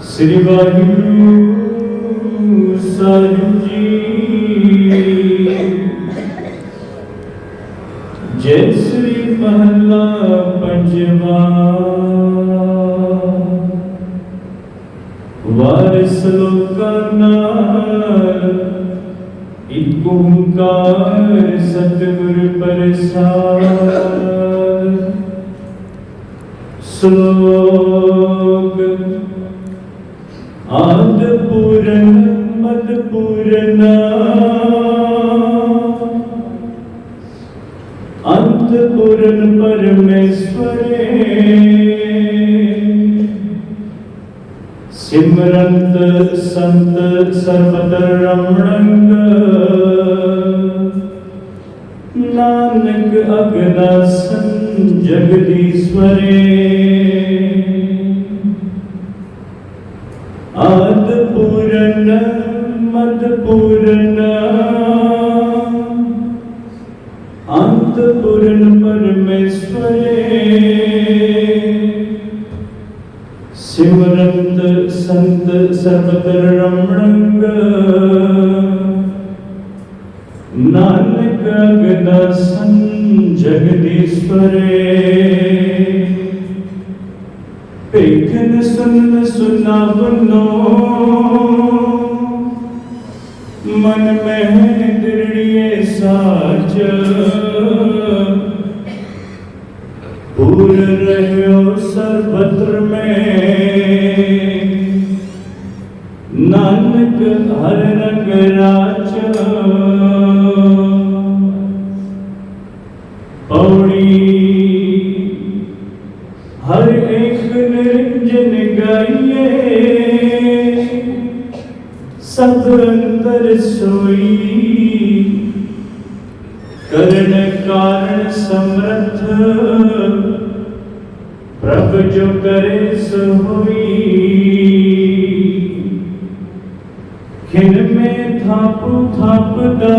ਸ੍ਰੀ ਵਾਹਿਗੁਰੂ ਸਾਹਿਬ ਜੀ। ਜੈ ਸ੍ਰੀ ਮਹਲਾ ਪੰਜਵਾ। ਵਾਰਿਸ ਲੋਕਾਂ ਨਾਲ ਇਕ ਓੰਕਾਰ ਸਤਿਗੁਰ ਪ੍ਰਸਾਦ। ਸ਼ਲੋਕ ਆਦ ਪੂਰਨ ਮਦ ਪੂਰਨਾ ਅੰਤ ਪੂਰਨ ਪਰਮੇਸ਼ਵਰੇ ਸਿਮਰੰਤ ਸੰਤ ਸਰਬਤਰ ਰਮਣੰਗ ਨਾਨਕ ਅਗਨਾਸਨ ਜਗਦੀਸ਼ਵਰੇ ਆਦ ਪੂਰਨ ਮਦ ਪੂਰਨ ਅੰਤ ਪੂਰਨ ਪਰਮੇਸ਼ਵਰੇ ਸਿਮਰੰਤ ਸੰਤ ਸਰਬਤਰ ਰਮਣੰਗ ਨਾਨਕ ਅਗਨਾਸਨ ਜਗਦੀਸ਼ਵਰੇ मन में दृढ़िए साज भूल रहे हो सर्वत्र में। नानक हर रंग राज पौड़ी हर एक निरंजन गाइए। ਸਭ ਅੰਦਰ ਸੋਈ। ਕਰਨ ਕਾਰਨ ਸਮਰਥ। ਪ੍ਰਭ ਜੋ ਕਰੇ ਸੋ ਹੋਈ। ਖਿਨ ਮੇ ਥਾਪੂ ਥਾਪਦਾ